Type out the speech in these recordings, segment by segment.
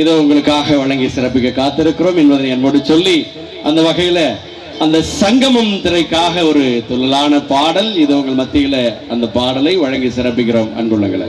இதோ உங்களுக்காக வழங்கி சிறப்பிக்க காத்திருக்கிறோம் என்பதை என்னோடு சொல்லி அந்த வகையில அந்த சங்கமம் திரைக்காக ஒரு துள்ளலான பாடல் இது உங்கள் மத்தியில அந்த பாடலை வழங்கி சிறப்பிக்கிறோம். அன்புள்ளங்களை.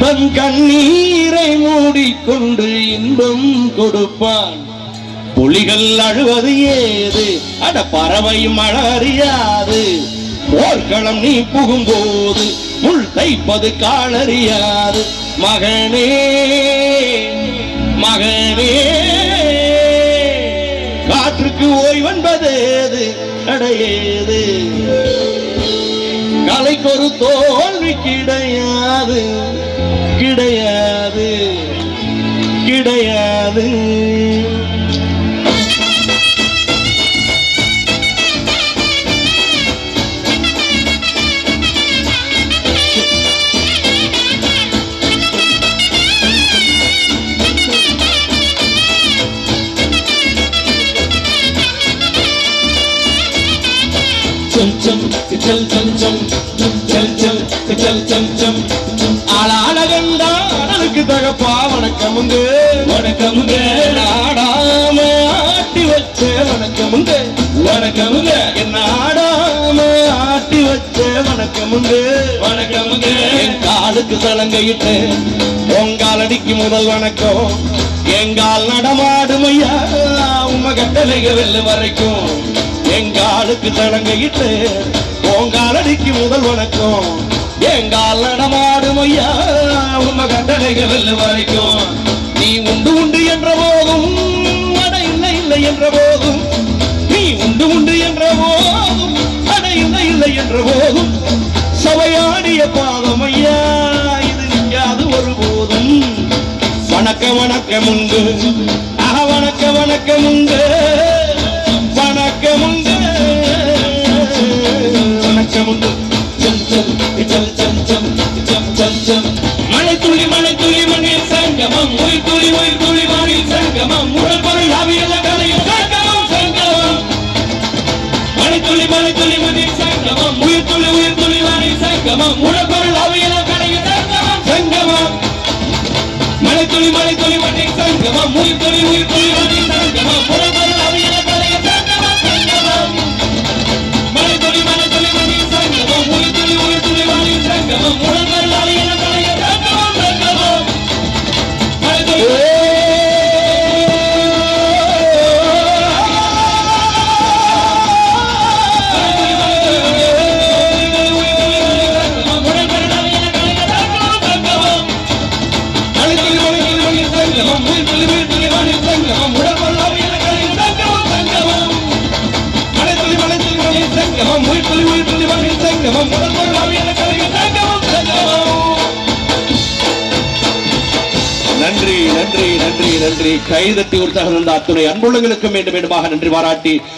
தன் கண்ணீரை மூடிக்கொண்டு இன்பம் கொடுப்பான். புலிகள் அழுவது ஏது? அட பறவையும் மழை அறியாது போர்க்களம் நீ புகும்போது முள் தைப்பது காலறியாது. மகனே மகனே காற்றுக்கு ஓய்வென்பது ஏது? கடையேது கலைக்கு தோல்வி கிடையாது கிடையாது கிடையாது chum chum chum chum chum chum chum chum chum தகப்பா வணக்கமுங்க வணக்கமுங்க நாடாம ஆட்டி வச்ச வணக்கமுங்க என்ன ஆடாம ஆட்டி வச்ச வணக்கமுங்க வணக்கமுங்க என் காலுக்கு சலங்கையிட்டு உங்காலடிக்கு முதல் வணக்கம். எங்கால் நடமாடும் ஐயா உம்ம கட்டளைக வெல்ல வரைக்கும். எங்காலுக்கு சலங்கையிட்டு உங்காலடிக்கு முதல் வணக்கம். எங்கால் நடமாடும் ஐயா கட்டளைகள் கட்டளைக வரைக்கும் நீ உண்டு உண்டு என்ற போதும் அட இல்லை இல்லை என்ற போதும். நீ உண்டு உண்டு என்ற போதும் அட இல்லை இல்லை என்ற போதும். சபையாடிய பாதம் ஐயா இது நிற்காது ஒருபோதும் வணக்க வணக்க உண்டு அக வணக்க வணக்க உண்டு வணக்க உண்டு வணக்க உண்டு அறிவொய் துணிமணி சங்கமம். முதல் பொருள் அவியல கலையும் சங்கமம் சங்கமம். மணித்துளி மணித்துளி மணி சங்கமம். உயிர்த்துளி உயிர்த்துளி மணி சங்கமம். முதல் பொருள் அவியல கலையும் சங்கமம் சங்கமம். மணித்துளி மணித்துளி மணி சங்கமம். உயிர்த்துளி உயிர்த்துளி மணி சங்கமம். முதல் பொருள் அவியல கலையும் சங்கமம் சங்கமம். மணித்துளி மணித்துளி மணி சங்கமம். உயிர்த்துளி உயிர்த்துளி மணி சங்கமம். நன்றி நன்றி நன்றி நன்றி கைதட்டி உற்சாகம் தந்த அத்துணை அன்புள்ளங்களுக்கும் மீண்டும் மீண்டுமாக நன்றி பாராட்டி